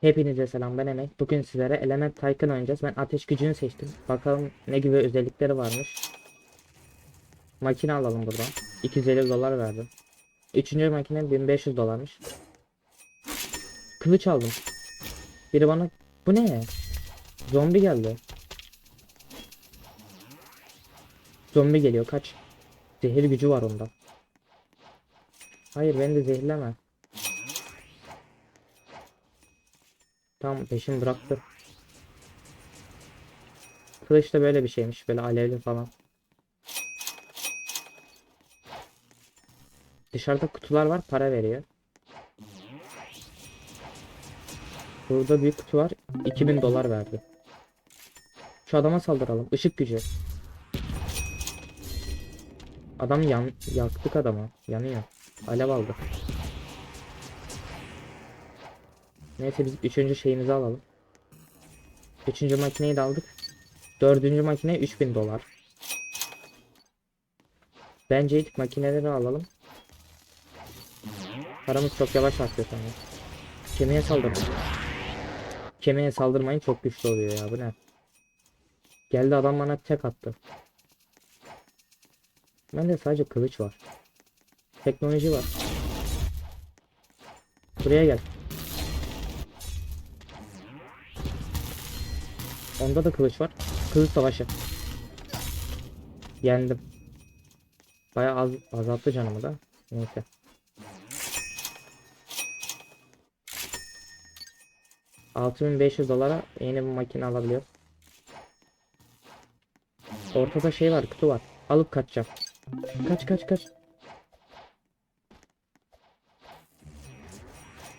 Hepinize selam ben Emek. Bugün sizlere Element Tycoon oynayacağız. Ben ateş gücünü seçtim. Bakalım ne gibi özellikleri varmış. Makine alalım buradan. 250 dolar verdim. Üçüncü makine 1500 dolarmış. Kılıç aldım. Biri bana bu ne? Zombi geldi. Zombi geliyor kaç. Zehir gücü var onda. Hayır beni de zehirleme. Tam peşin bıraktı. Kılıç da böyle bir şeymiş. Böyle alevli falan. Dışarıda kutular var. Para veriyor. Burada bir kutu var. 2000 dolar verdi. Şu adama saldıralım. Işık gücü. Adam yan yaktık adamı. Yanıyor. Alev aldı. Neyse biz üçüncü şeyimizi alalım. Üçüncü makineyi de aldık. Dördüncü makine 3000 dolar. Bence ilk makineleri alalım. Paramız çok yavaş artıyor sonra. Kemiğe saldırın. Kemiğe saldırmayın çok güçlü oluyor ya bu ne? Geldi adam bana tek attı. Bende sadece kılıç var. Teknoloji var. Buraya gel. Onda da kılıç var. Kılıç savaşı. Yendim. Bayağı az azalttı canımı da. Neyse. ...6500 dolara yeni bir makine alabiliyor. Ortada şey var, kutu var. Alıp kaçacağım. Kaç kaç kaç.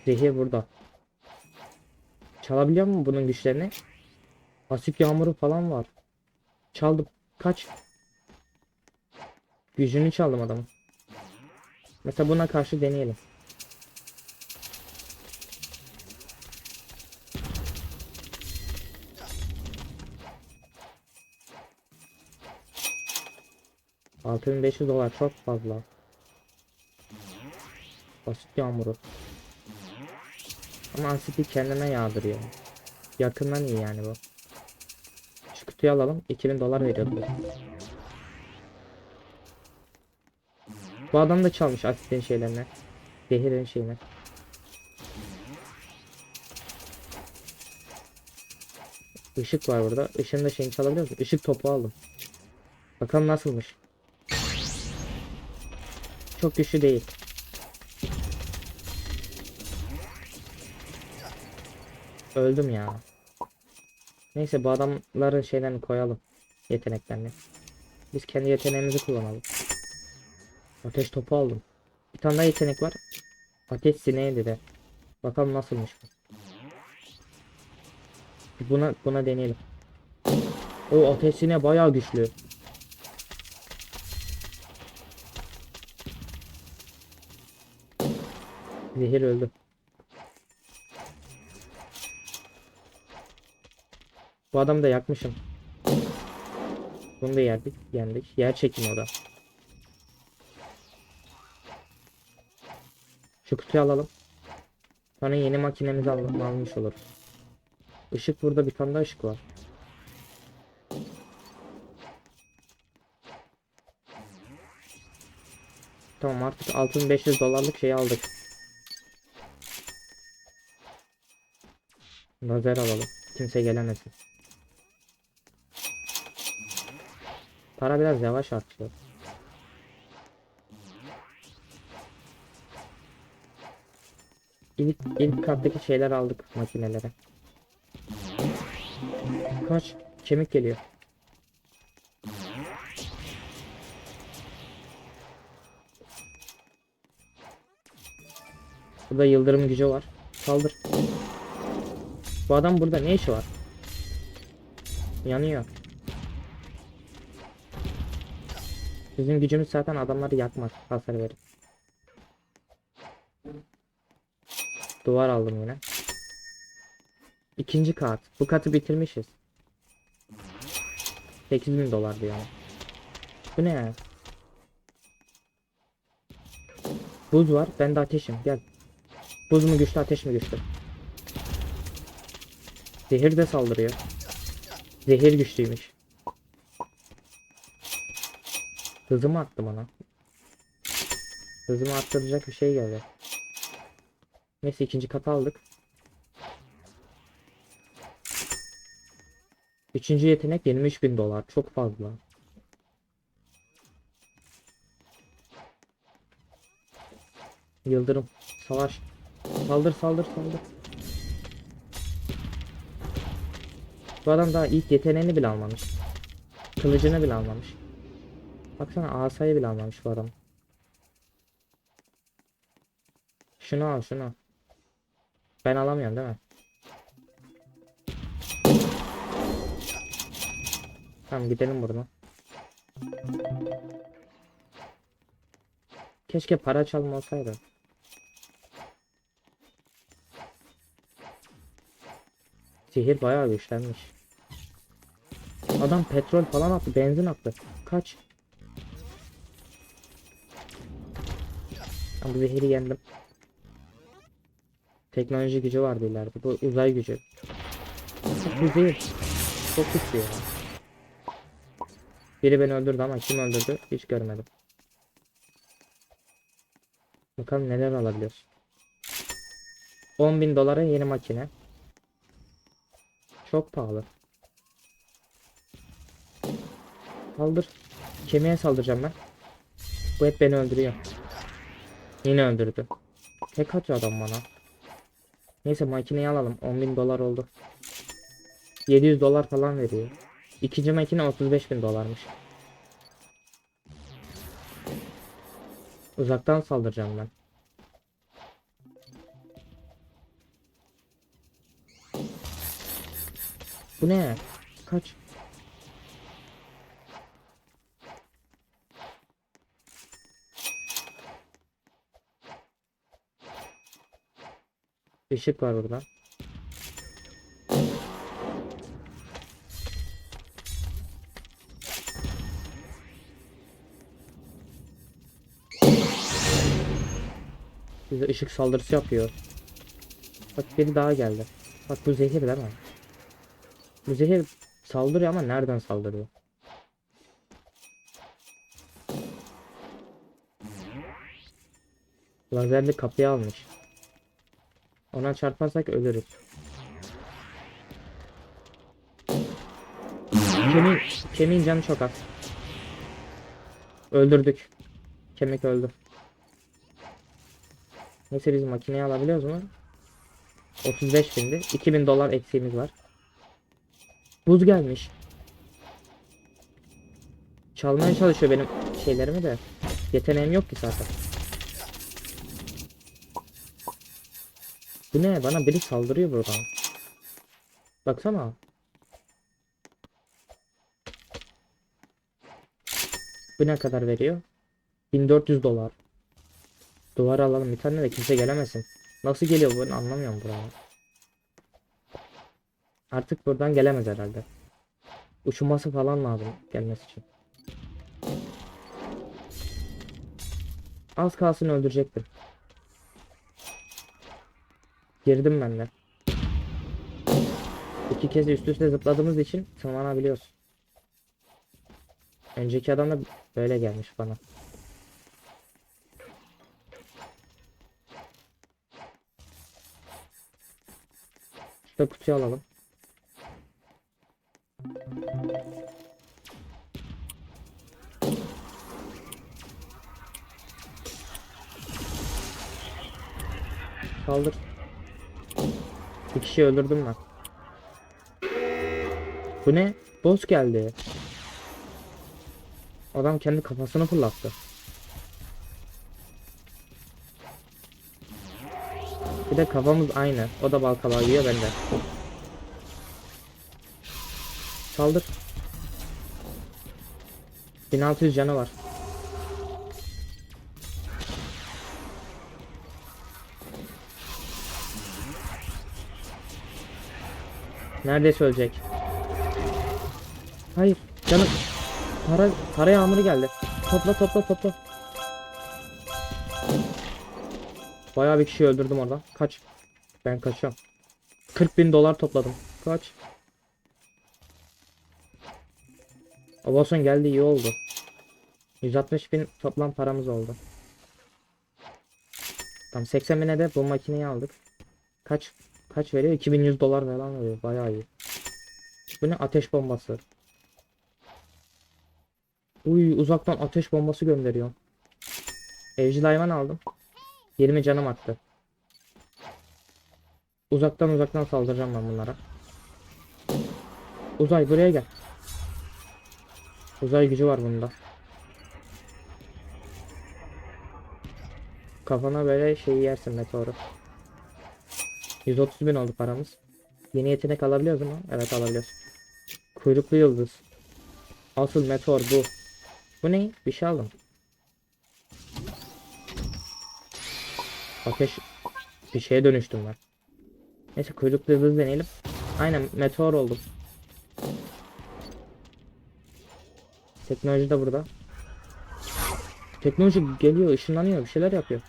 Zehir burada. Çalabiliyor mu bunun güçlerini? Asit yağmuru falan var. Çaldım. Kaç. Gücünü çaldım adamın. Mesela buna karşı deneyelim. Altı bin beş yüz dolar çok fazla. Asit yağmuru. Ama asiti kendine yağdırıyor. Yakından iyi yani bu. Kutuyu alalım. 2000 dolar veriyordu. Bu adam da çalmış asitin şeylerini. Zehirin şeyini. Işık var burada. Işığın da şeyini çalabiliyor musun? Işık topu aldım. Bakalım nasılmış. Çok güçlü değil. Öldüm ya. Neyse bu adamların şeylerini koyalım. Yeteneklerini. Biz kendi yeteneğimizi kullanalım. Ateş topu aldım. Bir tane daha yetenek var. Ateş sineği dedi. Bakalım nasılmış bu. Buna buna deneyelim. O ateş sineği bayağı güçlü. Zehir öldü. Bu adamı da yakmışım. Bunu da yerdik, yendik. Yer çekimi o da. Şu kutuyu alalım. Sonra yeni makinemizi al almış oluruz. Işık burada bir tane daha ışık var. Tamam artık 6500 dolarlık şeyi aldık. Lazer alalım. Kimse gelemesin. Para biraz yavaş artıyor. İlk, ilk kattaki şeyler aldık makinelere. Kaç? Kemik geliyor. Burada yıldırım gücü var. Saldır. Bu adam burada ne işi var? Yanıyor. Bizim gücümüz zaten adamları yakmaz. Hasar verir. Duvar aldım yine. İkinci kat. Bu katı bitirmişiz. 8000 dolar diyor. Bu ne ya? Buz var. Ben de ateşim. Gel. Buz mu güçlü ateş mi güçlü? Zehir de saldırıyor. Zehir güçlüymüş. Hızımı attı bana. Hızımı arttıracak bir şey geldi. Neyse ikinci katı aldık. Üçüncü yetenek 23 bin dolar. Çok fazla. Yıldırım. Savaş. Saldır saldır saldır. Bu adam daha ilk yeteneğini bile almamış. Kılıcını bile almamış. Baksana asayı bile almamış bu adam. Şunu al şunu. Ben alamıyorum değil mi? Tamam gidelim buradan. Keşke para çalma olsaydı. Sihir bayağı güçlenmiş. Adam petrol falan attı, benzin attı. Kaç. Ben bu zehiri yendim. Teknoloji gücü vardı ileride. Bu uzay gücü. Bu zehir. Çok güçlü ya. Biri beni öldürdü ama kim öldürdü hiç görmedim. Bakalım neler alabiliyoruz. 10 bin dolara yeni makine. Çok pahalı. Saldır. Kemiğe saldıracağım ben. Bu hep beni öldürüyor. Yine öldürdü. Tek atıyor adam bana. Neyse makineyi alalım. 10 bin dolar oldu. 700 dolar falan veriyor. İkinci makine 35 bin dolarmış. Uzaktan saldıracağım ben. Bu ne? Kaç? Işık var burada. Bize ışık saldırısı yapıyor. Bak biri daha geldi. Bak bu zehir değil mi? Bu zehir saldırıyor ama nereden saldırıyor? Lazerli kapıyı almış. Ona çarparsak ölürüz. Kemiğin, kemiğin canı çok az. Öldürdük. Kemik öldü. Neyse biz makineyi alabiliyoruz mu? 35 bindi. 2000 dolar eksiğimiz var. Buz gelmiş. Çalmaya çalışıyor benim şeylerimi de. Yeteneğim yok ki zaten. Bu ne? Bana biri saldırıyor buradan. Baksana. Bu ne kadar veriyor? 1400 dolar. Duvar alalım bir tane de kimse gelemesin. Nasıl geliyor bu? Ben anlamıyorum buraya. Artık buradan gelemez herhalde. Uçması falan lazım gelmesi için. Az kalsın öldürecektim. Girdim ben de. İki kez üst üste zıpladığımız için tırmanabiliyoruz. Önceki adam da böyle gelmiş bana. Şurada kutuyu alalım. Saldır. Bir kişi öldürdüm ben. Bu ne? Boss geldi. Adam kendi kafasını fırlattı. Bir de kafamız aynı. O da balkalağı yiyor ben de. Saldır. 1600 canı var. Neredeyse ölecek. Hayır. Canım. Para, para yağmuru geldi. Topla topla topla. Bayağı bir kişi öldürdüm orada. Kaç. Ben kaçıyorum. 40 bin dolar topladım. Kaç. Obason geldi iyi oldu. 160 bin toplam paramız oldu. Tam 80 bine de bu makineyi aldık. Kaç kaç veriyor? 2100 dolar falan veriyor. Bayağı iyi. Bu ne? Ateş bombası. Uy uzaktan ateş bombası gönderiyor. Evcil hayvan aldım. 20 canım attı. Uzaktan uzaktan saldıracağım ben bunlara. Uzay buraya gel. Uzay gücü var bunda. Kafana böyle şeyi yersin meteoru. 130 bin oldu paramız. Yeni yetenek alabiliyoruz mu? Evet alabiliyoruz. Kuyruklu yıldız. Asıl meteor bu. Bu ne? Bir şey aldım. Ateş bir şeye dönüştüm ben. Neyse kuyruklu yıldız deneyelim. Aynen meteor oldum. Teknoloji de burada. Teknoloji geliyor, ışınlanıyor, bir şeyler yapıyor.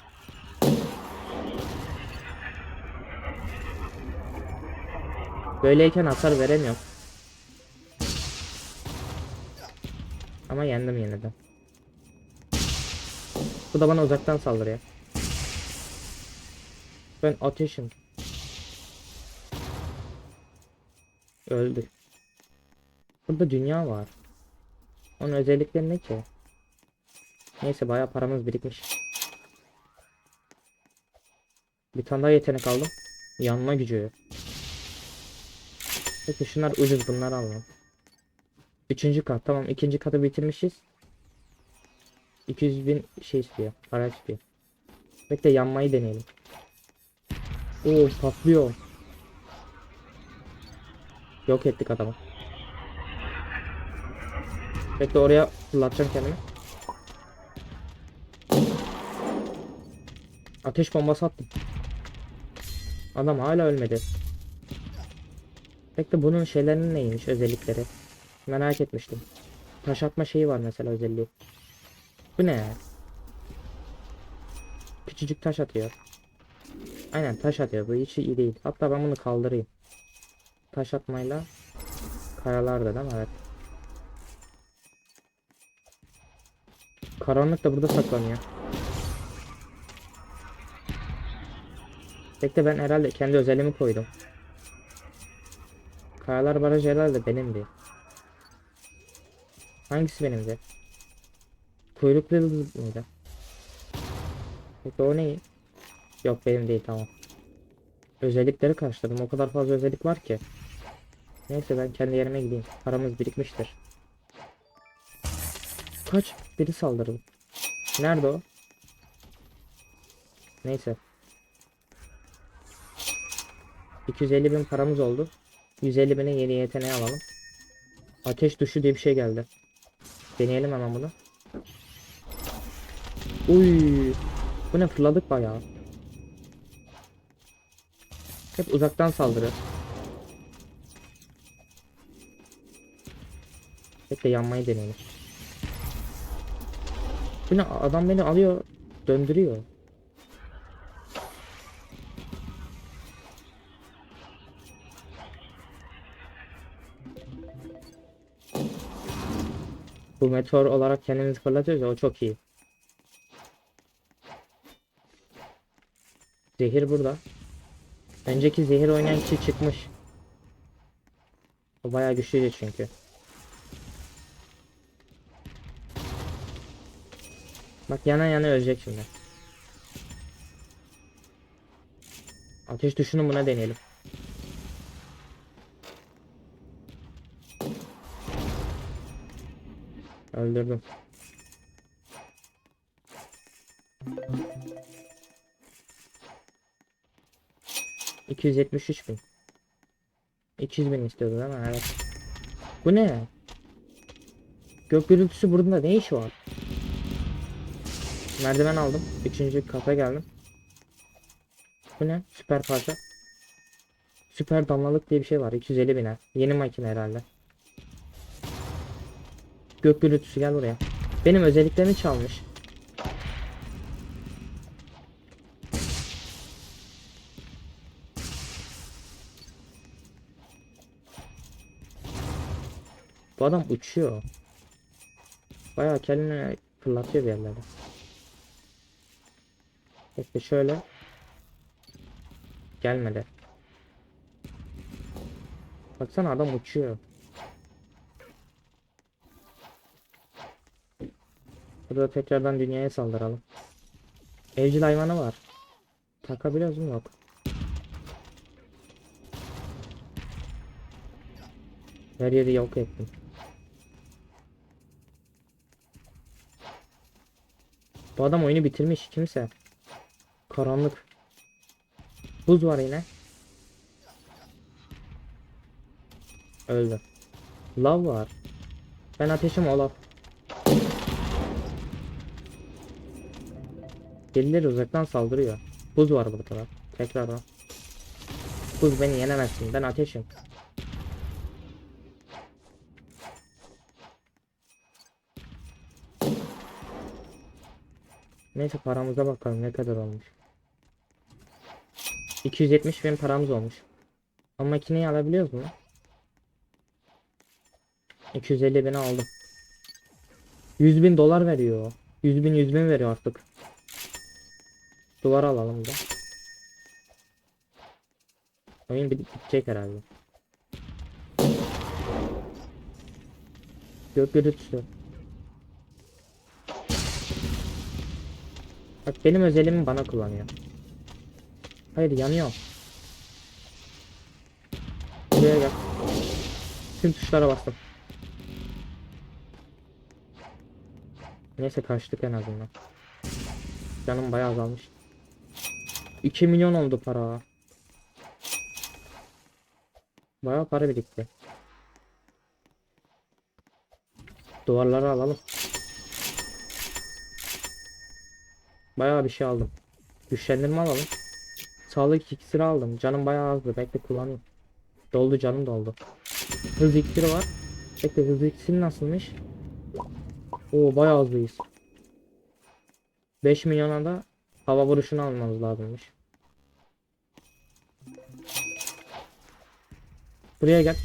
Böyleyken hasar veremiyorum. Ama yendim yine de. Bu da bana uzaktan saldırıyor. Ben ateşim. Öldü. Burada dünya var. Onun özellikleri ne ki? Neyse bayağı paramız birikmiş. Bir tane daha yetenek aldım. Yanma gücü. Peki şunlar ucuz bunları alalım. Üçüncü kat tamam ikinci katı bitirmişiz. 200 bin şey istiyor. Para istiyor. Bekle yanmayı deneyelim. Oo patlıyor. Yok ettik adamı. Bekle oraya fırlatacağım kendimi. Ateş bombası attım. Adam hala ölmedi. Bekle bunun şeylerinin neymiş özellikleri. Merak etmiştim. Taş atma şeyi var mesela özelliği. Bu ne? Küçücük taş atıyor. Aynen taş atıyor. Bu hiç iyi değil. Hatta ben bunu kaldırayım. Taş atmayla kayalarda değil mi? Evet. Karanlık da burada saklanıyor. Bekle ben herhalde kendi özelliğimi koydum. Kayalar barajı herhalde benimdi. Hangisi benimdi? Kuyruklu yıldız mıydı? Peki o ne? Yok benim değil tamam. Özellikleri karıştırdım. O kadar fazla özellik var ki. Neyse ben kendi yerime gideyim. Paramız birikmiştir. Kaç? Biri saldırdı. Nerede o? Neyse. 250 bin paramız oldu. 150 bine yeni yeteneği alalım. Ateş duşu diye bir şey geldi. Deneyelim hemen bunu. Uy, bu ne fırladık bayağı. Hep uzaktan saldırı. Bekle yanmayı deneyelim. Bu ne adam beni alıyor döndürüyor. Bu meteor olarak kendimizi fırlatıyoruz ya o çok iyi. Zehir burada. Önceki zehir oynayan kişi çıkmış. O bayağı güçlüydü çünkü. Bak yana yana ölecek şimdi. Ateş düşünün buna deneyelim. Öldürdüm. İki yüz yetmiş üç bin. 200 bin istiyordu değil mi? Evet. Bu ne? Gök gürültüsü burada ne işi var? Merdiven aldım. Üçüncü kata geldim. Bu ne? Süper parça. Süper damlalık diye bir şey var. 250 bine. Yeni makine herhalde. Gök gürültüsü gel buraya. Benim özelliklerimi çalmış. Bu adam uçuyor. Bayağı kendini fırlatıyor bir yerlere. Peki şöyle. Gelmedi. Baksana adam uçuyor. Burada tekrardan dünyaya saldıralım. Evcil hayvanı var. Takabiliyoruz mu? Yok. Her yeri yok ettim. Bu adam oyunu bitirmiş kimse. Karanlık. Buz var yine. Öldü. Lav var. Ben ateşim Olaf. Birileri uzaktan saldırıyor. Buz var burada da. Tekrar o. Buz beni yenemezsin. Ben ateşim. Neyse paramıza bakalım ne kadar olmuş. 270 bin paramız olmuş. Ama makineyi alabiliyoruz mu? 250 bin aldım. 100 bin dolar veriyor. 100 bin 100 bin veriyor artık. Duvar alalım da. Oyun bit- bitecek herhalde. Gök gürültüsü. Bak benim özelimi bana kullanıyor. Hayır yanıyor. Buraya gel. Tüm tuşlara bastım. Neyse kaçtık en azından. Canım bayağı azalmış. 2 milyon oldu para. Bayağı para birikti. Duvarları alalım. Bayağı bir şey aldım. Güçlendirme alalım. Sağlık iksiri aldım. Canım bayağı azdı. Bekle kullanayım. Doldu canım doldu. Hız iksiri var. Bekle hız iksiri nasılmış? Oo bayağı hızlıyız. 5 milyona da hava vuruşunu almamız lazımmış. Buraya gel.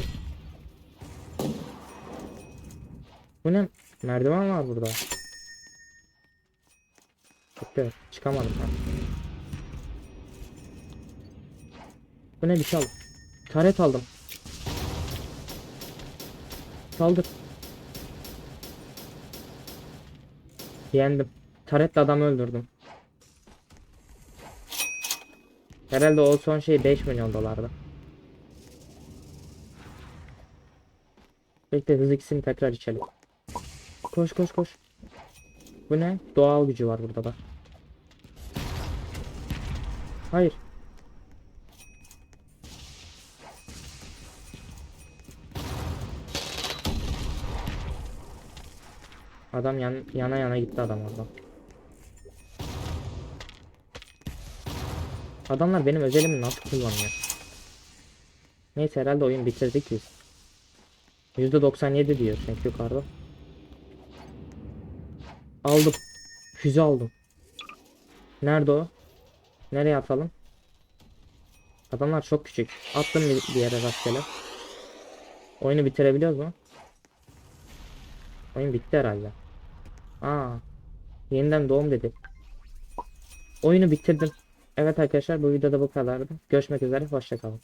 Bu ne? Merdiven var burada. Bekle çıkamadım ben. Bu ne bir şey aldım. Taret aldım. Saldır. Yendim. Taretle adamı öldürdüm. Herhalde o son şey 5 milyon dolardı. Bekle hız ikisini tekrar içelim. Koş koş koş. Bu ne? Doğal gücü var burada da. Hayır. Adam yan, yana yana gitti adam orada. Adamlar benim özelimi nasıl kullanıyor? Neyse herhalde oyun bitirdik biz. %97 diyor çünkü yukarıda. Aldım. Füze aldım. Nerede o? Nereye atalım? Adamlar çok küçük. Attım bir, yere rastgele. Oyunu bitirebiliyoruz mu? Oyun bitti herhalde. Aa. Yeniden doğum dedi. Oyunu bitirdim. Evet arkadaşlar bu videoda bu kadardı. Görüşmek üzere. Hoşçakalın.